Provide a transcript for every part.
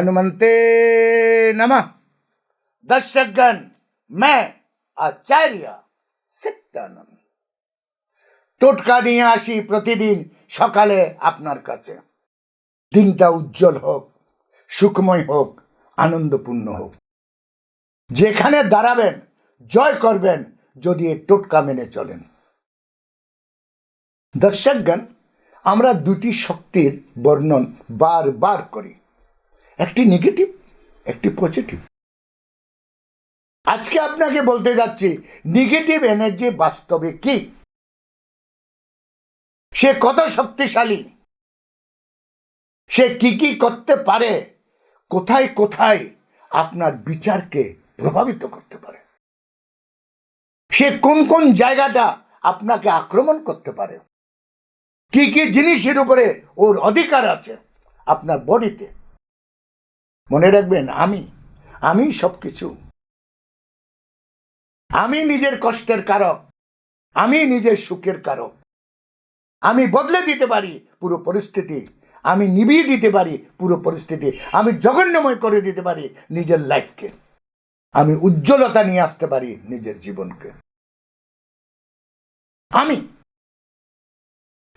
हनुमंते नमः दर्शकगण मैं आचार्य সত্যানন্দ টোটকা নিয়ে আসি প্রতিদিন সকালে আপনার কাছে দিনটা উজ্জ্বল হোক সুখময় হোক আনন্দপূর্ণ হোক যেখানে দাঁড়াবেন জয় করবেন যদি এই টোটকা মেনে চলেন দর্শকগণ আমরা দুটি শক্তির বর্ণন বারবার করি একটি নেগেটিভ একটি পজিটিভ আজকে আপনাকে বলতে যাচ্ছি নেগেটিভ এনার্জি বাস্তবে কি? সে কত শক্তিশালী? সে কি কি করতে পারে? কোথায় কোথায় আপনার বিচারকে প্রভাবিত করতে পারে? সে কোন কোন জায়গাটা আপনাকে আক্রমণ করতে পারে? কি কি জিনিসের উপরে ওর অধিকার আছে আপনার বডিতে? মনে রাখবেন, আমি আমি সবকিছু। আমি নিজের কষ্টের কারক, আমি নিজের সুখের কারক। আমি বদলে দিতে পারি পুরো পরিস্থিতি, আমি নিভিয়ে দিতে পারি পুরো পরিস্থিতি, আমি জঘন্যময় করে দিতে পারি নিজের লাইফকে। আমি উজ্জ্বলতা নিয়ে আসতে পারি নিজের জীবনকে। আমি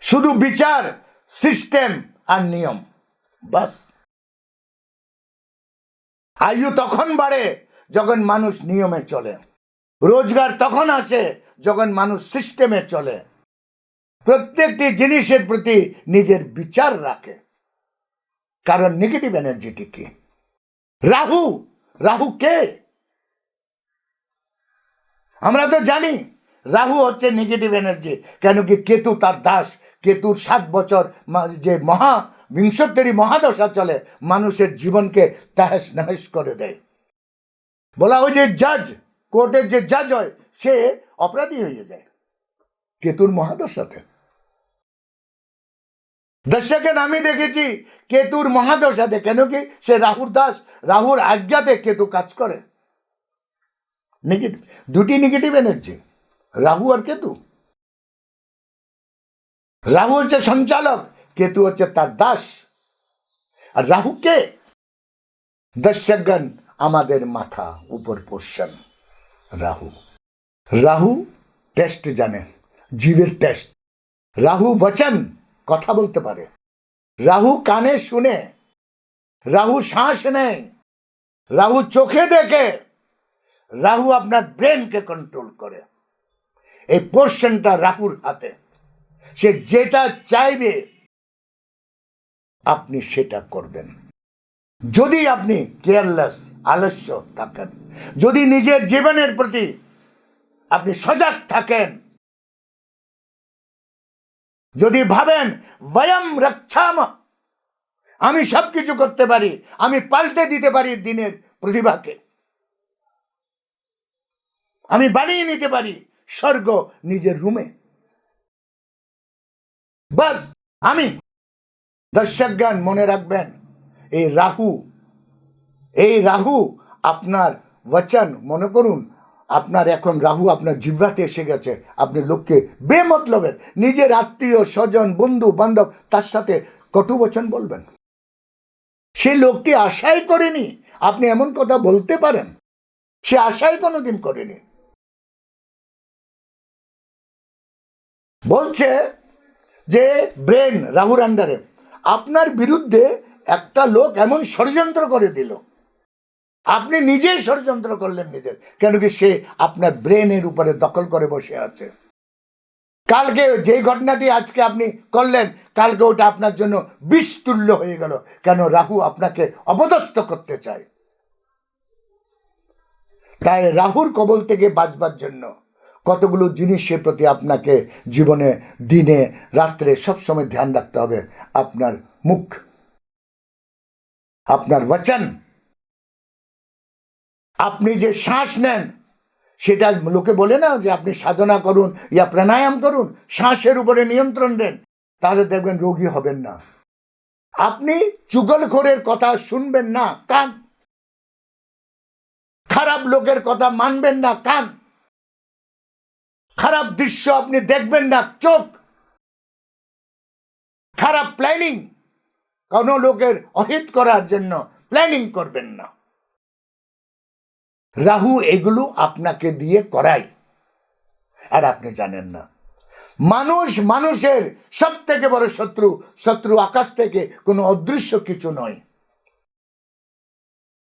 শুধু বিচার, সিস্টেম আর নিয়ম, বাস। আয়ু তখন বাড়ে যখন মানুষ নিয়মে চলে। রোজগার তখন আসে যখন মানুষ সিস্টেমে চলে। প্রত্যেকটি জিনিসের প্রতি নিজের বিচার রাখে। কারণ নেগেটিভ এনার্জিটি কি? রাহু রাহু কে? আমরা তো জানি রাহু হচ্ছে নেগেটিভ এনার্জি কেন কি কেতু তার দাস, কেতুর সাত বছর যে মহা বিংশোত্তরী মহাদশা চলে, মানুষের জীবনকে তাহেস নাহেস করে দেয়। বলা হয় যে জাজ, কোর্টের যে জাজ হয়, সে অপরাধী হয়ে যায়। কেতুর মহাদশাতে। দর্শকের আমি দেখেছি, কেতুর মহাদশাতে। কেন কি? সে রাহুর দাস, রাহুর আজ্ঞাতে কেতু কাজ করে। নেগেটিভ, দুটি নেগেটিভ এনার্জি, রাহু আর কেতু। রাহু হচ্ছে সঞ্চালক কেতু হচ্ছে তার দাস? আর রাহু কে? দর্শকগণ, আমাদের মাথা উপর পোষণ, রাহু। রাহু টেস্ট জানে, জীবের টেস্ট রাহু বচন, কথা বলতে পারে। রাহু কানে শুনে, রাহু শ্বাস নেয়, রাহু চোখে দেখে, রাহু আপনার ব্রেনকে কন্ট্রোল করে। এই পোর্শনটা রাহুর হাতে। সে যেটা চাইবে আপনি সেটা করবেন। যদি আপনি কেয়ারলেস, আলস্য থাকেন, যদি নিজের জীবনের প্রতি আপনি সজাগ থাকেন, যদি ভাবেন বয়ম রক্ষাম, আমি সব কিছু করতে পারি, আমি পাল্টে দিতে পারি দিনের প্রতিভাকে, আমি বানিয়ে নিতে পারি স্বর্গ নিজের রুমে। বাস, আমি দর্শকজ্ঞান মনে রাখবেন, এই রাহু এই রাহু আপনার বচন, মনে করুন, আপনার এখন রাহু আপনার জিহ্বাতে এসে গেছে, আপনি লোককে বেমতলবের, নিজের আত্মীয়, স্বজন, বন্ধু, বান্ধব, তার সাথে কটু বচন বলবেন। সে লোকটি আশাই করেনি, আপনি এমন কথা বলতে পারেন, সে আশাই কোনোদিন করেনি। বলছে যে, ব্রেন রাহুর আন্ডারে বিরুদ্ধে একটা লোক এমন ষড়যন্ত্র করে দিল। আপনি নিজেই ষড়যন্ত্র করলেন নিজের, কেন কি সে আপনার ব্রেনের উপরে দখল করে বসে আছে। কালকে যে ঘটনাটি আজকে আপনি করলেন, কালকে ওটা আপনার জন্য বিস্তুল্য হয়ে গেল, কেন রাহু আপনাকে অপদস্থ করতে চায়। তাই রাহুর কবল থেকে বাঁচবার জন্য কতগুলো জিনিসের প্রতি আপনাকে জীবনে, দিনে, রাত্রে সবসময় ধ্যান রাখতে হবে। আপনার মুখ, আপনার বচন, আপনি যে শ্বাস নেন, সেটা লোকে বলে না যে আপনি সাধনা করুন, ইয়া প্রাণায়াম করুন, শ্বাসের উপরে নিয়ন্ত্রণ দেন। তাহলে দেখবেন রোগী হবেন না। আপনি চুগলখোরের কথা শুনবেন না, কান। খারাপ লোকের কথা মানবেন না, কান। খারাপ দৃশ্য আপনি দেখবেন না, চোখ। খারাপ প্ল্যানিং কোনো লোকের অহিত করার জন্য প্ল্যানিং করবেন না। রাহু এগুলো আপনাকে দিয়ে করায় আর আপনি জানেন না। মানুষ মানুষের সব থেকে বড় শত্রু শত্রু আকাশ থেকে কোনো অদৃশ্য কিছু নয়।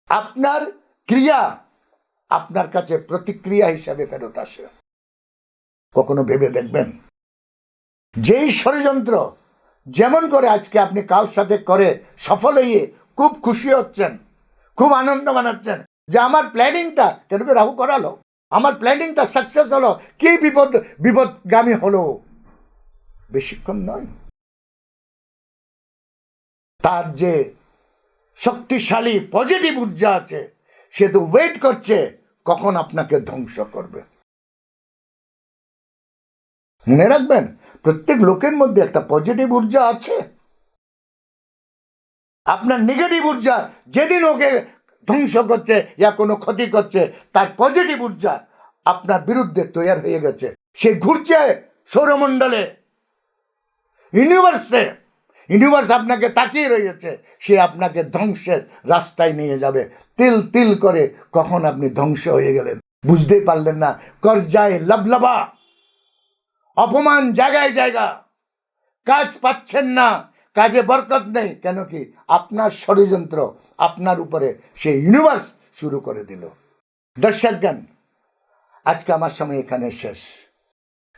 আপনার ক্রিয়া আপনার কাছে প্রতিক্রিয়া হিসাবে ফেরত আসে। কখনো ভেবে দেখবেন? যেই ষড়যন্ত্র যেমন করে আজকে আপনি কারোর সাথে করে সফল হয়ে খুব খুশি হচ্ছেন, খুব আনন্দ মানাচ্ছেন যে আমার প্ল্যানিংটা কেন কি রাহু করালো? আমার প্ল্যানিংটা সাকসেস হলো, কি বিপদ বিপদগামী হলো? বেশিক্ষণ নয়। তার যে শক্তিশালী পজিটিভ ঊর্জা আছে, সে তো ওয়েট করছে, কখন আপনাকে ধ্বংস করবে? মনে রাখবেন, প্রত্যেক লোকের মধ্যে একটা পজিটিভ ঊর্জা আছে। আপনার নেগেটিভ ঊর্জা যেদিন ওকে ধ্বংস করছে ইয়া কোনো ক্ষতি করছে, তার পজিটিভ ঊর্জা আপনার বিরুদ্ধে তৈয়ার হয়ে গেছে। সে ঘুরছে সৌরমণ্ডলে ইউনিভার্সে ইউনিভার্স আপনাকে তাকিয়ে রয়েছে, সে আপনাকে ধ্বংসের রাস্তায় নিয়ে যাবে। তিল তিল করে কখন আপনি ধ্বংস হয়ে গেলেন, বুঝতেই পারলেন না। করজায় লাভলাভা অপমান জায়গায় জায়গা। কাজ পাচ্ছেন না, কাজে বরকত নেই, কেন কি আপনার ষড়যন্ত্র আপনার উপরে সে ইউনিভার্স শুরু করে দিল। দর্শকগণ আজকে আমার সময় এখানে শেষ।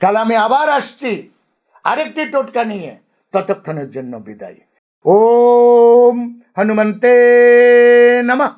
কাল আমি আবার আসছি, আরেকটি টোটকা নিয়ে ততক্ষণের জন্য বিদায়। ওম হনুমন্তে নমঃ।